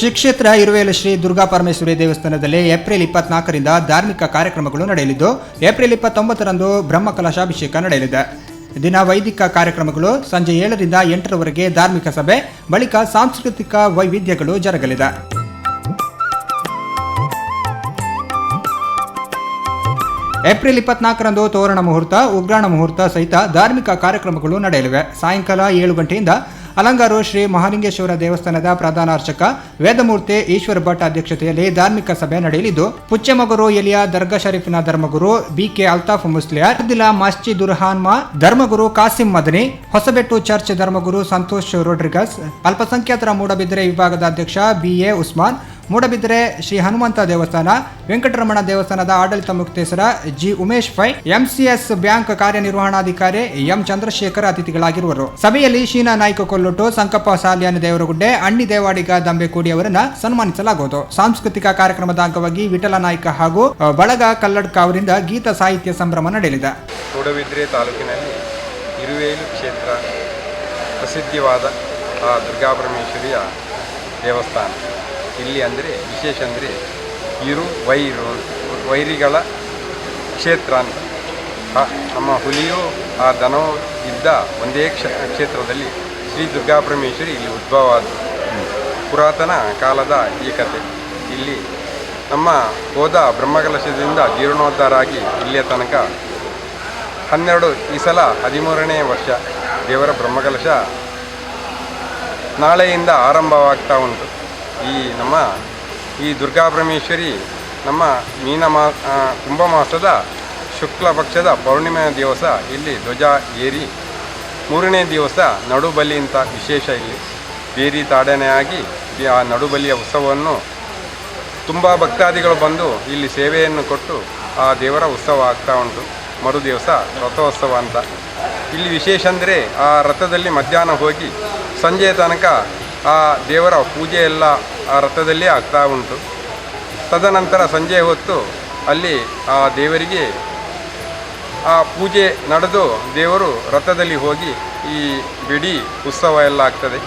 ಶ್ರೀ ಕ್ಷೇತ್ರ ಇರುವೇಲು ಶ್ರೀ ದುರ್ಗಾ ಪರಮೇಶ್ವರಿ ದೇವಸ್ಥಾನದಲ್ಲಿ ಏಪ್ರಿಲ್ ಇಪ್ಪತ್ನಾಲ್ಕರಿಂದ ಧಾರ್ಮಿಕ ಕಾರ್ಯಕ್ರಮಗಳು ನಡೆಯಲಿದ್ದು, ಏಪ್ರಿಲ್ ಇಪ್ಪತ್ತೊಂಬತ್ತರಂದು ಬ್ರಹ್ಮ ಕಲಶಾಭಿಷೇಕ ನಡೆಯಲಿದೆ. ದಿನ ವೈದಿಕ ಕಾರ್ಯಕ್ರಮಗಳು ಸಂಜೆ ಏಳರಿಂದ ಎಂಟರವರೆಗೆ ಧಾರ್ಮಿಕ ಸಭೆ, ಬಳಿಕ ಸಾಂಸ್ಕೃತಿಕ ವೈವಿಧ್ಯಗಳು ಜರುಗಲಿದೆ. ಏಪ್ರಿಲ್ ಇಪ್ಪತ್ನಾಲ್ಕರಂದು ತೋರಣ ಮುಹೂರ್ತ, ಉಗ್ರಾಣ ಮುಹೂರ್ತ ಸಹಿತ ಧಾರ್ಮಿಕ ಕಾರ್ಯಕ್ರಮಗಳು ನಡೆಯಲಿವೆ. ಸಾಯಂಕಾಲ ಏಳು ಗಂಟೆಯಿಂದ ಅಲಂಗಾರು ಶ್ರೀ ಮಹಾಲಿಂಗೇಶ್ವರ ದೇವಸ್ಥಾನದ ಪ್ರಧಾನ ಅರ್ಚಕ ವೇದಮೂರ್ತಿ ಈಶ್ವರ ಭಟ್ ಅಧ್ಯಕ್ಷತೆಯಲ್ಲಿ ಧಾರ್ಮಿಕ ಸಭೆ ನಡೆಯಲಿದ್ದು, ಪುಚ್ಚಮಗುರು ಎಲಿಯಾ ದರ್ಗಾ ಶರೀಫಿನ ಧರ್ಮಗುರು ಬಿಕೆ ಅಲ್ತಾಫ್ ಮುಸ್ಲಿಯಾರ್ ದಿಲಾ ಮಸ್ಜಿದುರ್ ದುರ್ಹಾನ್ಮಾ, ಧರ್ಮಗುರು ಕಾಸಿಂ ಮದನಿ, ಹೊಸಬೆಟ್ಟು ಚರ್ಚ್ ಧರ್ಮಗುರು ಸಂತೋಷ್ ರೋಡ್ರಿಗಸ್, ಅಲ್ಪಸಂಖ್ಯಾತರ ಮೂಡಬಿದ್ರೆ ವಿಭಾಗದ ಅಧ್ಯಕ್ಷ ಬಿಎ ಉಸ್ಮಾನ್ ಮೂಡಬಿದ್ರೆ ಶ್ರೀ ಹನುಮಂತ ದೇವಸ್ಥಾನ, ವೆಂಕಟರಮಣ ದೇವಸ್ಥಾನದ ಆಡಳಿತ Mukteshwara G. Umesh Pai MCS bank ಕಾರ್ಯನಿರ್ವಹಣಾಧಿಕಾರಿ ಎಂ. ಚಂದ್ರಶೇಖರ್ ಅತಿಥಿಗಳಾಗಿರುವರು. ಸಭೆಯಲ್ಲಿ ಶೀನಾ ನಾಯ್ಕ ಕೊಲ್ಲೊಟ್ಟು, ಸಂಕಪ್ಪ ಸಾಲ್ಯಾನ ದೇವರಗುಡ್ಡೆ, ಅಣ್ಣಿ ದೇವಾಡಿಗ ದಂಬೆಕೋಡಿ ಅವರನ್ನ ಸನ್ಮಾನಿಸಲಾಗುವುದು. ಸಾಂಸ್ಕೃತಿಕ ಕಾರ್ಯಕ್ರಮದ ಅಂಗವಾಗಿ ವಿಠಲ ನಾಯ್ಕ ಹಾಗೂ ಬಳಗ ಕಲ್ಲಡ್ಕ ಅವರಿಂದ ಗೀತ ಸಾಹಿತ್ಯ ಸಂಭ್ರಮ ನಡೆಯಲಿದೆ. ಮೂಡಬಿದ್ರೆ ತಾಲೂಕಿನಲ್ಲಿ ಇರುವೇಲು ಕ್ಷೇತ್ರ ಪ್ರಸಿದ್ಧವಾದ ಆ ದುರ್ಗಾಪರಮೇಶ್ವರಿಯ ದೇವಸ್ಥಾನ. ಇಲ್ಲಿ ಅಂದರೆ, ವಿಶೇಷ ಅಂದರೆ, ಇರು ವೈರು, ವೈರಿಗಳ ಕ್ಷೇತ್ರ ಅಂತ. ನಮ್ಮ ಹುಲಿಯು, ಆ ದನವು ಇದ್ದ ಒಂದೇ ಕ್ಷ, ಕ್ಷೇತ್ರದಲ್ಲಿ ಶ್ರೀ ದುರ್ಗಾಪರಮೇಶ್ವರಿ ಇಲ್ಲಿ ಉದ್ಭವ ಆದರು ಪುರಾತನ ಕಾಲದ ಈ ಕಥೆ ಇಲ್ಲಿ ನಮ್ಮ ಹೋದ ಬ್ರಹ್ಮಕಲಶದಿಂದ ಜೀರ್ಣೋದ್ಧಾರ ಆಗಿ ಇಲ್ಲಿಯ ತನಕ ಹನ್ನೆರಡು, ಈ ಸಲ ಹದಿಮೂರನೇ ವರ್ಷ ದೇವರ ಬ್ರಹ್ಮಕಲಶ ನಾಳೆಯಿಂದ ಆರಂಭವಾಗ್ತಾ ಉಂಟು. ಈ ನಮ್ಮ ಈ ದುರ್ಗಾಪರಮೇಶ್ವರಿ ನಮ್ಮ ಮೀನ ಮಾ ಕುಂಭ ಮಾಸದ ಶುಕ್ಲ ಪಕ್ಷದ ಪೌರ್ಣಿಮೆಯ ದಿವಸ ಇಲ್ಲಿ ಧ್ವಜ ಏರಿ ಮೂರನೇ ದಿವಸ ನಡುಬಲಿ ಅಂತ ವಿಶೇಷ ಇಲ್ಲಿ. ಬೇರಿ ತಾಡನೆಯಾಗಿ ಆ ನಡುಬಲಿಯ ಉತ್ಸವವನ್ನು ತುಂಬ ಭಕ್ತಾದಿಗಳು ಬಂದು ಇಲ್ಲಿ ಸೇವೆಯನ್ನು ಕೊಟ್ಟು ಆ ದೇವರ ಉತ್ಸವ ಆಗ್ತಾ ಉಂಟು. ಮರು ದಿವಸ ರಥೋತ್ಸವ ಅಂತ. ಇಲ್ಲಿ ವಿಶೇಷ ಅಂದರೆ ಆ ರಥದಲ್ಲಿ ಮಧ್ಯಾಹ್ನ ಹೋಗಿ ಸಂಜೆಯ ತನಕ ಆ ದೇವರ ಪೂಜೆ ಎಲ್ಲ ಆ ರಥದಲ್ಲಿ ಆಗ್ತಾ ಉಂಟು. ತದನಂತರ ಸಂಜೆ ಹೊತ್ತು ಅಲ್ಲಿ ಆ ದೇವರಿಗೆ ಆ ಪೂಜೆ ನಡೆದು ದೇವರು ರಥದಲ್ಲಿ ಹೋಗಿ ಈ ಬಿಡಿ ಉತ್ಸವ ಎಲ್ಲ ಆಗ್ತದೆ.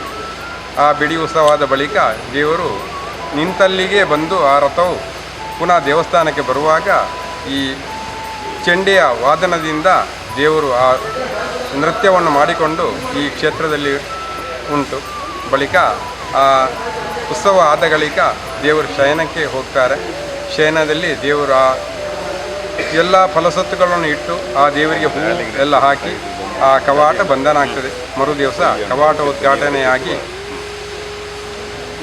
ಆ ಬಿಡಿ ಉತ್ಸವದ ಬಳಿಕ ದೇವರು ನಿಂತಲ್ಲಿಗೆ ಬಂದು ಆ ರಥವು ಪುನಃ ದೇವಸ್ಥಾನಕ್ಕೆ ಬರುವಾಗ ಈ ಚೆಂಡೆಯ ವಾದನದಿಂದ ದೇವರು ಆ ನೃತ್ಯವನ್ನು ಮಾಡಿಕೊಂಡು ಈ ಕ್ಷೇತ್ರದಲ್ಲಿ ಉಂಟು. ಬಳಿಕ, ಆ, ಉತ್ಸವ ಆದ ಬಳಿಕ ದೇವರು ಶಯನಕ್ಕೆ ಹೋಗ್ತಾರೆ. ಶಯನದಲ್ಲಿ ದೇವರು ಆ ಎಲ್ಲ ಫಲಸತ್ತುಗಳನ್ನು ಇಟ್ಟು ಆ ದೇವರಿಗೆ ಹೂ ಎಲ್ಲ ಹಾಕಿ ಆ ಕವಾಟ ಬಂಧನ ಆಗ್ತದೆ ಮರು ದಿವಸ ಕವಾಟ ಉದ್ಘಾಟನೆಯಾಗಿ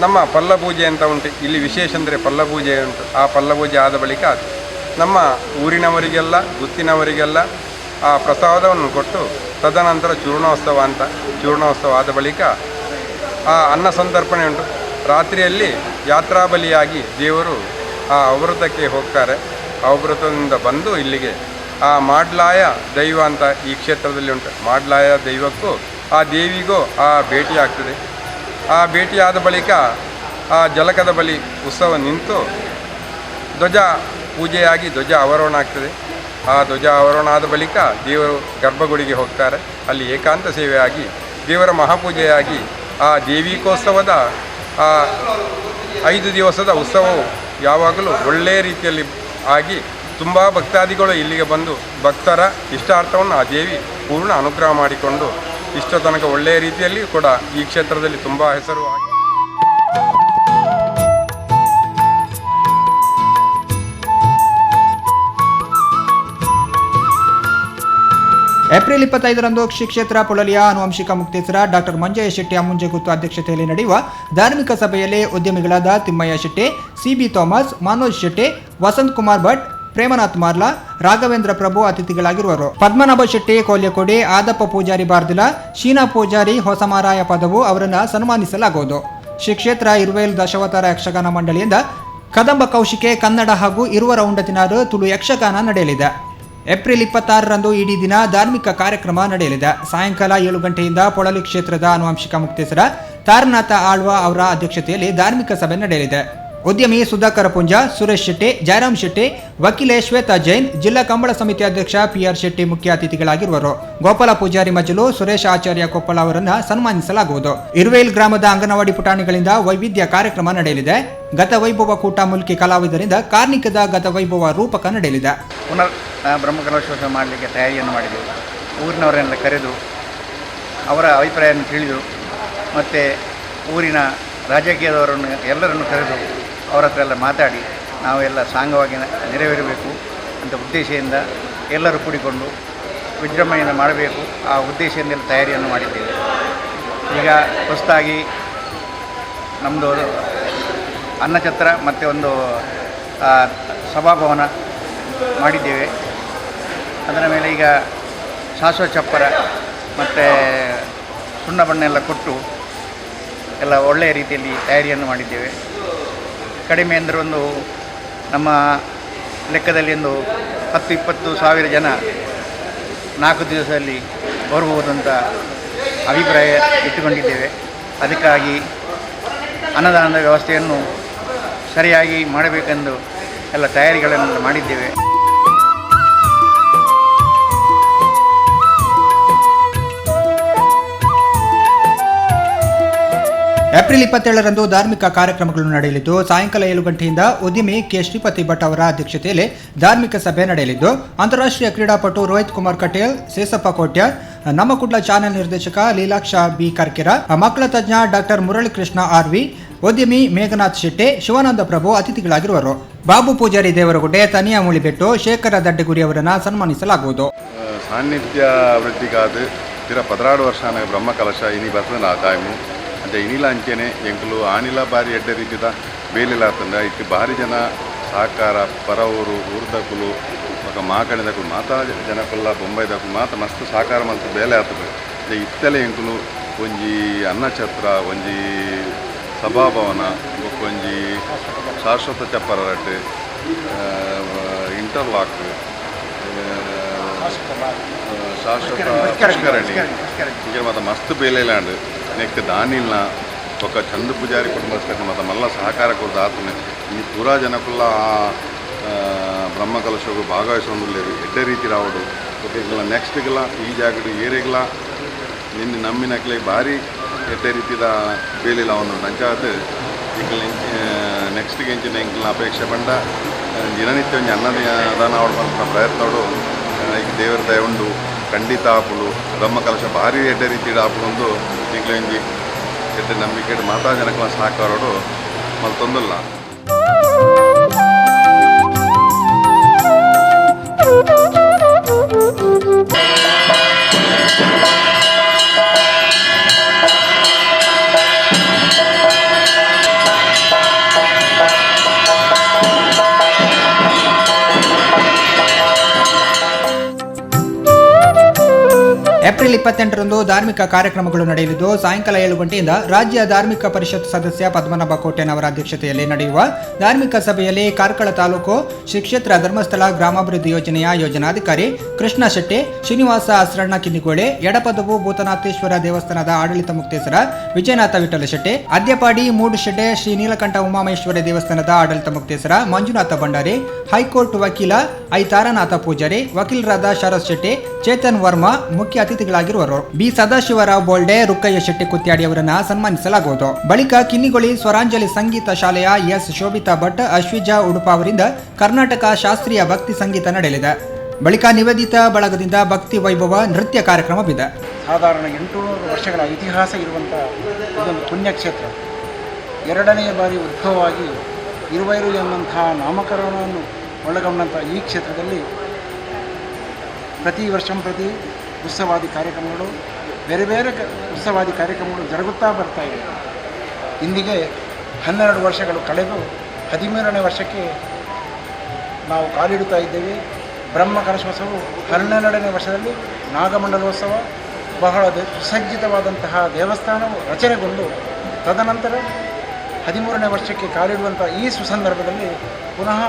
ನಮ್ಮ ಪಲ್ಲಪೂಜೆ ಅಂತ ಉಂಟು. ಇಲ್ಲಿ ವಿಶೇಷ ಅಂದರೆ ಪಲ್ಲಪೂಜೆ ಉಂಟು. ಆ ಪಲ್ಲಪೂಜೆ ಆದ ಬಳಿಕ ನಮ್ಮ ಊರಿನವರಿಗೆಲ್ಲ, ಗುತ್ತಿನವರಿಗೆಲ್ಲ ಆ ಪ್ರಸಾದವನ್ನು ಕೊಟ್ಟು ತದನಂತರ ಚೂರ್ಣೋತ್ಸವ ಅಂತ, ಚೂರ್ಣೋತ್ಸವ ಆದ ಬಳಿಕ ಆ ಅನ್ನ ಸಂತರ್ಪಣೆ ಉಂಟು. ರಾತ್ರಿಯಲ್ಲಿ ಯಾತ್ರಾಬಲಿಯಾಗಿ ದೇವರು ಆ ಅವೃತಕ್ಕೆ ಹೋಗ್ತಾರೆ. ಅವೃತದಿಂದ ಬಂದು ಇಲ್ಲಿಗೆ ಆ ಮಾಡ್ಲಾಯ ದೈವ ಅಂತ ಈ ಕ್ಷೇತ್ರದಲ್ಲಿ ಉಂಟು. ಮಾಡ್ಲಾಯ ದೈವಕ್ಕೂ ಆ ದೇವಿಗೂ ಆ ಭೇಟಿ ಆಗ್ತದೆ ಆ ಭೇಟಿಯಾದ ಬಳಿಕ ಆ ಜಲಕದ ಬಲಿ ಉತ್ಸವ ನಿಂತು ಧ್ವಜ ಪೂಜೆಯಾಗಿ ಧ್ವಜ ಅವರೋಹಣ ಆಗ್ತದೆ. ಆ ಧ್ವಜ ಅವರೋಹಣ ಆದ ಬಳಿಕ ದೇವರು ಗರ್ಭಗುಡಿಗೆ ಹೋಗ್ತಾರೆ. ಅಲ್ಲಿ ಏಕಾಂತ ಸೇವೆಯಾಗಿ ದೇವರ ಮಹಾಪೂಜೆಯಾಗಿ ಆ ದೇವಿಕೋತ್ಸವದ ಆ ಐದು ದಿವಸದ ಉತ್ಸವವು ಯಾವಾಗಲೂ ಒಳ್ಳೆಯ ರೀತಿಯಲ್ಲಿ ಆಗಿ ತುಂಬ ಭಕ್ತಾದಿಗಳು ಇಲ್ಲಿಗೆ ಬಂದು ಭಕ್ತರ ಇಷ್ಟಾರ್ಥವನ್ನು ಆ ದೇವಿ ಪೂರ್ಣ ಅನುಗ್ರಹ ಮಾಡಿಕೊಂಡು ಇಷ್ಟ ತನಕ ಒಳ್ಳೆಯ ರೀತಿಯಲ್ಲಿ ಕೂಡ ಈ ಕ್ಷೇತ್ರದಲ್ಲಿ ತುಂಬ ಹೆಸರು ಆಗಿ ಏಪ್ರಿಲ್ ಇಪ್ಪತ್ತೈದರಂದು ಶ್ರೀ ಕ್ಷೇತ್ರ ಪೊಳಲಿಯ ಆನುವಂಶಿಕ ಮುಕ್ತೇಸರ ಡಾಕ್ಟರ್ ಮಂಜಯ್ಯ ಶೆಟ್ಟಿ ಅಮ್ಮುಂಜೆಗುತ್ತು ಅಧ್ಯಕ್ಷತೆಯಲ್ಲಿ ನಡೆಯುವ ಧಾರ್ಮಿಕ ಸಭೆಯಲ್ಲಿ ಉದ್ಯಮಿಗಳಾದ ತಿಮ್ಮಯ್ಯ ಶೆಟ್ಟಿ, ಸಿಬಿ ಥಾಮಸ್, ಮನೋಜ್ ಶೆಟ್ಟಿ, ವಸಂತ್ ಕುಮಾರ್ ಭಟ್, ಪ್ರೇಮನಾಥ್ ಮಾರ್ಲಾ, ರಾಘವೇಂದ್ರ ಪ್ರಭು ಅತಿಥಿಗಳಾಗಿರುವರು. ಪದ್ಮನಾಭ ಶೆಟ್ಟಿ, ಕೋಲ್ಯಕೋಡಿ, ಆದಪ್ಪ ಪೂಜಾರಿ ಬಾರ್ದಿಲ, ಶೀನಾ ಪೂಜಾರಿ, ಹೊಸಮಾರಾಯ ಪದವು ಅವರನ್ನು ಸನ್ಮಾನಿಸಲಾಗುವುದು. ಶ್ರೀ ಕ್ಷೇತ್ರ ಇರುವೇಲ್ ದಶಾವತಾರ ಯಕ್ಷಗಾನ ಮಂಡಳಿಯಿಂದ ಕದಂಬ ಕೌಶಿಕೆ, ಕನ್ನಡ ಹಾಗೂ ಇರುವರ ಉಂಡತಿನಾರು ತುಳು ಯಕ್ಷಗಾನ ನಡೆಯಲಿದೆ. ಏಪ್ರಿಲ್ ಇಪ್ಪತ್ತಾರರಂದು ಇಡೀ ದಿನ ಧಾರ್ಮಿಕ ಕಾರ್ಯಕ್ರಮ ನಡೆಯಲಿದೆ. ಸಾಯಂಕಾಲ ಏಳು ಗಂಟೆಯಿಂದ ಪೊಳಲಿ ಕ್ಷೇತ್ರದ ಆನುವಂಶಿಕ ಮುಕ್ತೇಸರ ತಾರನಾಥ ಆಳ್ವ ಅವರ ಅಧ್ಯಕ್ಷತೆಯಲ್ಲಿ ಧಾರ್ಮಿಕ ಸಭೆ ನಡೆಯಲಿದೆ. ಉದ್ಯಮಿ ಸುಧಾಕರ ಪುಂಜ, ಸುರೇಶ್ ಶೆಟ್ಟಿ, ಜಯರಾಮ್ ಶೆಟ್ಟಿ ವಕೀಲೆ ಶ್ವೇತಾ ಜೈನ್ ಜಿಲ್ಲಾ ಕಂಬಳ ಸಮಿತಿ ಅಧ್ಯಕ್ಷ ಪಿಆರ್ ಶೆಟ್ಟಿ ಮುಖ್ಯ ಅತಿಥಿಗಳಾಗಿರುವರು. ಗೋಪಾಲ ಪೂಜಾರಿ ಮಜಲು, ಸುರೇಶ್ ಆಚಾರ್ಯ ಕೊಪ್ಪಳ ಅವರನ್ನು ಸನ್ಮಾನಿಸಲಾಗುವುದು. ಇರುವೇಲ್ ಗ್ರಾಮದ ಅಂಗನವಾಡಿ ಪುಟಾಣಿಗಳಿಂದ ವೈವಿಧ್ಯ ಕಾರ್ಯಕ್ರಮ ನಡೆಯಲಿದೆ. ಗತ ವೈಭವ ಕೂಟ ಮುಲ್ಕಿ ಕಲಾವಿದರಿಂದ ಕಾರ್ನಿಕದ ಗತ ವೈಭವ ರೂಪಕ ನಡೆಯಲಿದೆ. ಪುನರ್ ಬ್ರಹ್ಮಕಲಶೋತ್ಸವ ಮಾಡಲಿಕ್ಕೆ ತಯಾರಿಯನ್ನು ಮಾಡಿದೆವು. ಊರಿನವರನ್ನೆಲ್ಲ ಕರೆದು, ಅವರ ಅಭಿಪ್ರಾಯವನ್ನು ತಿಳಿದು, ಮತ್ತು ಊರಿನ ರಾಜಕೀಯದವರನ್ನು ಎಲ್ಲರನ್ನು ಕರೆದು ಅವರ ಹತ್ರ ಎಲ್ಲ ಮಾತಾಡಿ ನಾವೆಲ್ಲ ಸಾಂಗವಾಗಿ ನೆರವೇರಬೇಕು ಅಂತ ಉದ್ದೇಶದಿಂದ ಎಲ್ಲರೂ ಕೂಡಿಕೊಂಡು ವಿಜೃಂಭಣೆಯಿಂದ ಮಾಡಬೇಕು. ಆ ಉದ್ದೇಶದಿಂದೆಲ್ಲ ತಯಾರಿಯನ್ನು ಮಾಡಿದ್ದೇವೆ. ಈಗ ಹೊಸದಾಗಿ ನಮ್ಮದು ಅನ್ನಛತ್ರ ಮತ್ತು ಒಂದು ಸಭಾಭವನ ಮಾಡಿದ್ದೇವೆ. ಅದರ ಮೇಲೆ ಈಗ ಶಾಶ್ವತ ಚಪ್ಪರ ಮತ್ತು ಸುಣ್ಣ ಬಣ್ಣ ಎಲ್ಲ ಕೊಟ್ಟು ಎಲ್ಲ ಒಳ್ಳೆಯ ರೀತಿಯಲ್ಲಿ ತಯಾರಿಯನ್ನು ಮಾಡಿದ್ದೇವೆ. ಕಡಿಮೆ ಅಂದರೆ ಒಂದು ನಮ್ಮ ಲೆಕ್ಕದಲ್ಲಿ ಒಂದು ಹತ್ತು, ಇಪ್ಪತ್ತು ಸಾವಿರ ಜನ ನಾಲ್ಕು ದಿವಸದಲ್ಲಿ ಅಂತ ಅಭಿಪ್ರಾಯ ಇಟ್ಟುಕೊಂಡಿದ್ದೇವೆ. ಅದಕ್ಕಾಗಿ ಅನ್ನದಾನದ ವ್ಯವಸ್ಥೆಯನ್ನು ಸರಿಯಾಗಿ ಮಾಡಬೇಕೆಂದು ಎಲ್ಲ ತಯಾರಿಗಳನ್ನು ಮಾಡಿದ್ದೇವೆ. ಏಪ್ರಿಲ್ ಇಪ್ಪತ್ತೇಳರಂದು ಧಾರ್ಮಿಕ ಕಾರ್ಯಕ್ರಮಗಳು ನಡೆಯಲಿದ್ದು, ಸಾಯಂಕಾಲ ಏಳು ಗಂಟೆಯಿಂದ ಉದ್ಯಮಿ ಕೆ. ಶ್ರೀಪತಿ ಭಟ್ ಅವರ ಅಧ್ಯಕ್ಷತೆಯಲ್ಲಿ ಧಾರ್ಮಿಕ ಸಭೆ ನಡೆಯಲಿದ್ದು, ಅಂತಾರಾಷ್ಟ್ರೀಯ ಕ್ರೀಡಾಪಟು ರೋಹಿತ್ ಕುಮಾರ್ ಕಟೇಲ್, ಸೇಸಪ್ಪ ಕೋಟ್ಯ ನಮ್ಮ ಕುಡ್ಲ ಚಾನೆಲ್ ನಿರ್ದೇಶಕ ಲೀಲಾಕ್ಷ ಬಿ. ಕರ್ಕಿರ, ಮಕ್ಕಳ ತಜ್ಞ ಡಾಕ್ಟರ್ ಮುರಳೀಕೃಷ್ಣ ಆರ್. ವಿ. ಉದ್ಯಮಿ ಮೇಘನಾಥ್ ಶೆಟ್ಟಿ, ಶಿವಾನಂದ ಪ್ರಭು ಅತಿಥಿಗಳಾಗಿರುವರು. ಬಾಬು ಪೂಜಾರಿ ದೇವರಗುಡ್ಡೆ, ತನಿಯಾ ಮುಳಿಬೆಟ್ಟು, ಶೇಖರ ದಡ್ಡಗುರಿ ಅವರನ್ನು ಸನ್ಮಾನಿಸಲಾಗುವುದು. ಸಾನ್ನಿಧ್ಯ ವೃದ್ಧಿಗಾದ ತಿರ ವರ್ಷ ಬ್ರಹ್ಮ ಕಲಶ, ಇನಿ ಬರ್ತದೆ ಆ ಟೈಮು ಇನಿಲ ಅಂಚೆನೆ ಎಂಕಲು ಆನಿಲ ಬಾರಿ ಎಡ್ಡೆ ರೀತಿದ ಬೇಲಿಲ ಆತಂಡ ಇಟ್ಟು ಭಾರಿ ಜನ ಸಹಕಾರ ಪರ ಊರು ಊರ್ದಕುಲು ఒక ಮಾಕಣಿದಕುಲು ಮಾತಾ ಜನಕುಲ್ಲ ಬೊಂಬೈದಕುಲು ಮಾತ ಮಸ್ತ್ ಸಹಕಾರ ಮಂತ ಬೇಲೆ ಆತದೆ. ಇತ್ತಲೆ ಎಂಕುಲು, ಒಂಜಿ ಅನ್ನಛತ್ರ, ಒಂಜಿ ಸಭಾಭವನ ಒಂಜಿ ಶಾಶ್ವತ ಚಪ್ಪರ ರಡ್ಡು ಇಂಟರ್ಲಾಕ್ ಶಾಶ್ವತ ಪುಷ್ಕರಣಿ ಈಗ ಮತ್ತೆ ಮಸ್ತ್ ಬೇಲೆಲಾಂಡ್ ನೆಕ್ ದಾನಿಲ್ನ ಒಕ್ಕ ಚಂದ ಪೂಜಾರಿ ಕುಟುಂಬಸ್ಥಕ್ಕೆ ಮತ್ತು ಮಲ್ಲ ಸಹಕಾರ ಕೊಡ್ದು ಆತನೆ. ಈ ಪೂರಾ ಜನಕುಲ್ಲ ಆ ಬ್ರಹ್ಮ ಕಲಶವು ಭಾಗವಹಿಸೊಂದುಲ್ಲೇರು ಎಡ್ಡೆ ರೀತಿ ರಾವಡು ಈಗ ನೆಕ್ಸ್ಟ್ಗೆಲ್ಲ ಈ ಜಾಗಡು ಏರಿಗೆಲ್ಲ ನಿನ್ನೆ ನಮ್ಮಿನಕ್ಲೆ ಭಾರಿ ಎಡ್ಡೆ ರೀತಿದ ಬೇಲಿಲ್ಲ ಅವನು ನಂಚಾದ ಈಗ ನೆಕ್ಸ್ಟ್ಗೆ ಎಂಚಿನ ಇಂಕ್ಲ ಅಪೇಕ್ಷೆ ಆ, ದಿನನಿತ್ಯ ಒಂಜಿ ಅನ್ನದ ಬಂದ ಪ್ರಯತ್ನಗಳು ಈಗ ದೇವರ ದಯ ಉಂಡು ಖಂಡಿತ ಆಪುಲು ಬ್ರಹ್ಮ ಕಲಶ ಭಾರಿ ಎಡ್ಡೆ ರೀತಿ ಆಪುಲು ಒಂದು ಇಂಜಿ ಎಡ್ಡೆ ನಂಬಿಕೆ ಮಾತಾ ಜನಕಲ ಸಹಕಾರೋಡು Thank ಏಪ್ರಿಲ್ ಇಪ್ಪತ್ತೆಂಟರಂದು ಧಾರ್ಮಿಕ ಕಾರ್ಯಕ್ರಮಗಳು ನಡೆಯಲಿದ್ದು, ಸಾಯಂಕಾಲ ಏಳು ಗಂಟೆಯಿಂದ ರಾಜ್ಯ ಧಾರ್ಮಿಕ ಪರಿಷತ್ ಸದಸ್ಯ ಪದ್ಮನಾಭ ಕೋಟೆನವರ ಅಧ್ಯಕ್ಷತೆಯಲ್ಲಿ ನಡೆಯುವ ಧಾರ್ಮಿಕ ಸಭೆಯಲ್ಲಿ ಕಾರ್ಕಳ ತಾಲೂಕು ಶ್ರೀ ಕ್ಷೇತ್ರ ಧರ್ಮಸ್ಥಳ ಗ್ರಾಮಾಭಿವೃದ್ಧಿ ಯೋಜನೆಯ ಯೋಜನಾಧಿಕಾರಿ ಕೃಷ್ಣ ಶೆಟ್ಟಿ, ಶ್ರೀನಿವಾಸ ಅಸರಣ್ಣ ಕಿನ್ನಿಗೋಳೆ, ಎಡಪದವು ಭೂತನಾಥೇಶ್ವರ ದೇವಸ್ಥಾನದ ಆಡಳಿತ ಮುಕ್ತೇಸರ ವಿಜಯನಾಥ ವಿಠಲ ಶೆಟ್ಟಿ, ಅದ್ಯಪಾಡಿ ಮೂಡುಶೆಡ್ಡೆ ಶ್ರೀ ನೀಲಕಂಠ ಉಮಾಮಹೇಶ್ವರ ದೇವಸ್ಥಾನದ ಆಡಳಿತ ಮುಕ್ತೇಸರ ಮಂಜುನಾಥ ಭಂಡಾರಿ, ಹೈಕೋರ್ಟ್ ವಕೀಲ ಐ ತಾರನಾಥ ಪೂಜಾರಿ, ವಕೀಲರಾದ ಶರತ್ ಶೆಟ್ಟಿ, ಚೇತನ್ ವರ್ಮಾ, ಮುಖ್ಯ ಅತಿಥಿಗಳಾಗಿರುವರು ಬಿ. ಸದಾಶಿವರಾವ್ ಬೋಲ್ಡೆ, ರುಕ್ಕಯ್ಯ ಶೆಟ್ಟಿ ಕುತ್ಯಾಡಿ ಅವರನ್ನ ಸನ್ಮಾನಿಸಲಾಗುವುದು. ಬಳಿಕ ಕಿನ್ನಿಗೊಳಿ ಸ್ವರಾಂಜಲಿ ಸಂಗೀತ ಶಾಲೆಯ ಎಸ್. ಶೋಭಿತಾ ಭಟ್, ಅಶ್ವಿಜಾ ಉಡುಪ ಅವರಿಂದ ಕರ್ನಾಟಕ ಶಾಸ್ತ್ರೀಯ ಭಕ್ತಿ ಸಂಗೀತ ನಡೆಯಲಿದೆ. ಬಳಿಕ ನಿವೇದಿತ ಬಳಗದಿಂದ ಭಕ್ತಿ ವೈಭವ ನೃತ್ಯ ಕಾರ್ಯಕ್ರಮವಿದೆ. ಸಾಧಾರಣ ಎಂಟುನೂರು ವರ್ಷಗಳ ಇತಿಹಾಸ ಇರುವಂಥ ಇದೊಂದು ಪುಣ್ಯಕ್ಷೇತ್ರ. ಎರಡನೆಯ ಬಾರಿ ಉದ್ಭವವಾಗಿ ಇರುವೈರು ಎನ್ನುವಂತಹ ನಾಮಕರಣವನ್ನು ಒಳಗೊಂಡಂಥ ಈ ಕ್ಷೇತ್ರದಲ್ಲಿ ಪ್ರತಿ ವರ್ಷಂ ಪ್ರತಿ ಉತ್ಸವಾದಿ ಕಾರ್ಯಕ್ರಮಗಳು, ಬೇರೆ ಬೇರೆ ಉತ್ಸವಾದಿ ಕಾರ್ಯಕ್ರಮಗಳು ಜರುಗುತ್ತಾ ಬರ್ತಾ ಇವೆ ಇಂದಿಗೆ ಹನ್ನೆರಡು ವರ್ಷಗಳು ಕಳೆದು ಹದಿಮೂರನೇ ವರ್ಷಕ್ಕೆ ನಾವು ಕಾಲಿಡುತ್ತಾ ಇದ್ದೇವೆ. ಬ್ರಹ್ಮ ಕಲಶೋತ್ಸವವು ಹನ್ನೆರಡನೇ ವರ್ಷದಲ್ಲಿ ನಾಗಮಂಡಲೋತ್ಸವ, ಬಹಳ ಸುಸಜ್ಜಿತವಾದಂತಹ ದೇವಸ್ಥಾನವು ರಚನೆಗೊಂಡು ತದನಂತರ ಹದಿಮೂರನೇ ವರ್ಷಕ್ಕೆ ಕಾಲಿಡುವಂಥ ಈ ಸುಸಂದರ್ಭದಲ್ಲಿ ಪುನಃ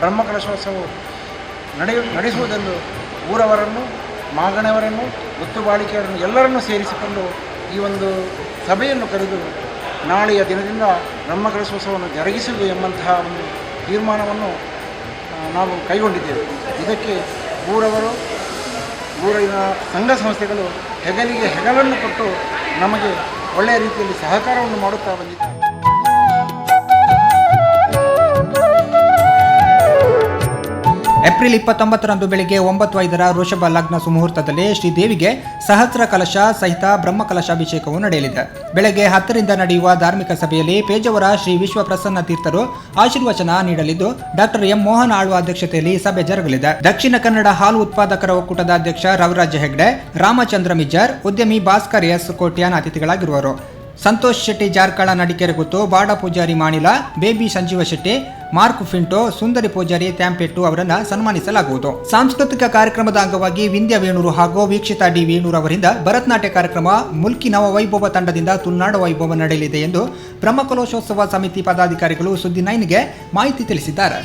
ಬ್ರಹ್ಮ ಕಲಶೋತ್ಸವವು ನಡೆಯ, ನಡೆಸುವುದೆಂದು ಊರವರನ್ನು ಮಾಗಣವರನ್ನು ಗುತ್ತು ಬಾಳಿಕೆಯವರನ್ನು ಎಲ್ಲರನ್ನೂ ಸೇರಿಸಿಕೊಂಡು ಈ ಒಂದು ಸಭೆಯನ್ನು ಕರೆದು ನಾಳೆಯ ದಿನದಿಂದ ಬ್ರಹ್ಮಕಲಶೋತ್ಸವವನ್ನು ಜರುಗಿಸುವುದು ಎಂಬಂತಹ ಒಂದು ತೀರ್ಮಾನವನ್ನು ನಾವು ಕೈಗೊಂಡಿದ್ದೇವೆ. ಇದಕ್ಕೆ ಊರವರು, ಊರಿನ ಸಂಘ ಸಂಸ್ಥೆಗಳು ಹೆಗಲಿಗೆ ಹೆಗಲನ್ನು ಕೊಟ್ಟು ನಮಗೆ ಒಳ್ಳೆಯ ರೀತಿಯಲ್ಲಿ ಸಹಕಾರವನ್ನು ಮಾಡುತ್ತಾ ಬಂದಿದ್ದಾರೆ. ಏಪ್ರಿಲ್ ಇಪ್ಪತ್ತೊಂಬತ್ತರಂದು ಬೆಳಿಗ್ಗೆ ಒಂಬತ್ತು ಐದರ ವೃಷಭ ಲಗ್ನ ಸುಮುಹೂರ್ತದಲ್ಲಿ ಶ್ರೀದೇವಿಗೆ ಸಹಸ್ರ ಕಲಶ ಸಹಿತ ಬ್ರಹ್ಮ ಕಲಶಾಭಿಷೇಕವು ನಡೆಯಲಿದೆ. ಬೆಳಗ್ಗೆ ಹತ್ತರಿಂದ ನಡೆಯುವ ಧಾರ್ಮಿಕ ಸಭೆಯಲ್ಲಿ ಪೇಜಾವರ ಶ್ರೀ ವಿಶ್ವ ಪ್ರಸನ್ನ ತೀರ್ಥರು ಆಶೀರ್ವಚನ ನೀಡಲಿದ್ದು, ಡಾಕ್ಟರ್ ಎಂ ಮೋಹನ್ ಆಳ್ವ ಅಧ್ಯಕ್ಷತೆಯಲ್ಲಿ ಸಭೆ ಜರುಗಲಿದೆ. ದಕ್ಷಿಣ ಕನ್ನಡ ಹಾಲು ಉತ್ಪಾದಕರ ಒಕ್ಕೂಟದ ಅಧ್ಯಕ್ಷ ರವಿರಾಜ ಹೆಗ್ಡೆ, ರಾಮಚಂದ್ರ ಮಿಜ್ಜರ್, ಉದ್ಯಮಿ ಭಾಸ್ಕರ್ ಎಸ್ ಕೋಟ್ಯಾನ್ ಅತಿಥಿಗಳಾಗಿರುವರು. ಸಂತೋಷ್ ಶೆಟ್ಟಿ ಜಾರ್ಕಳ, ನಡಿಕೆರೆ ಗುತ್ತು, ಬಾಡ ಪೂಜಾರಿ ಮಾಣಿಲ, ಬೇಬಿ ಸಂಜೀವ ಶೆಟ್ಟಿ ಮಾರ್ಕ್ ಫಿಂಟೋ, ಸುಂದರಿ ಪೂಜಾರಿ, ತ್ಯಾಂಪೆಟ್ಟು ಅವರನ್ನ ಸನ್ಮಾನಿಸಲಾಗುವುದು. ಸಾಂಸ್ಕೃತಿಕ ಕಾರ್ಯಕ್ರಮದ ಅಂಗವಾಗಿ ವಿಂಧ್ಯ ವೇಣೂರು ಹಾಗೂ ವೀಕ್ಷಿತಾ ಡಿ ವೇಣೂರು ಅವರಿಂದ ಭರತನಾಟ್ಯ ಕಾರ್ಯಕ್ರಮ, ಮುಲ್ಕಿ ನವ ವೈಭವ ತಂಡದಿಂದ ತುಳ್ನಾಡ ವೈಭವ ನಡೆಯಲಿದೆ ಎಂದು ಬ್ರಹ್ಮಕಲೋಶೋತ್ಸವ ಸಮಿತಿ ಪದಾಧಿಕಾರಿಗಳು ಸುದ್ದಿ ನೈನ್ಗೆ ಮಾಹಿತಿ ತಿಳಿಸಿದ್ದಾರೆ.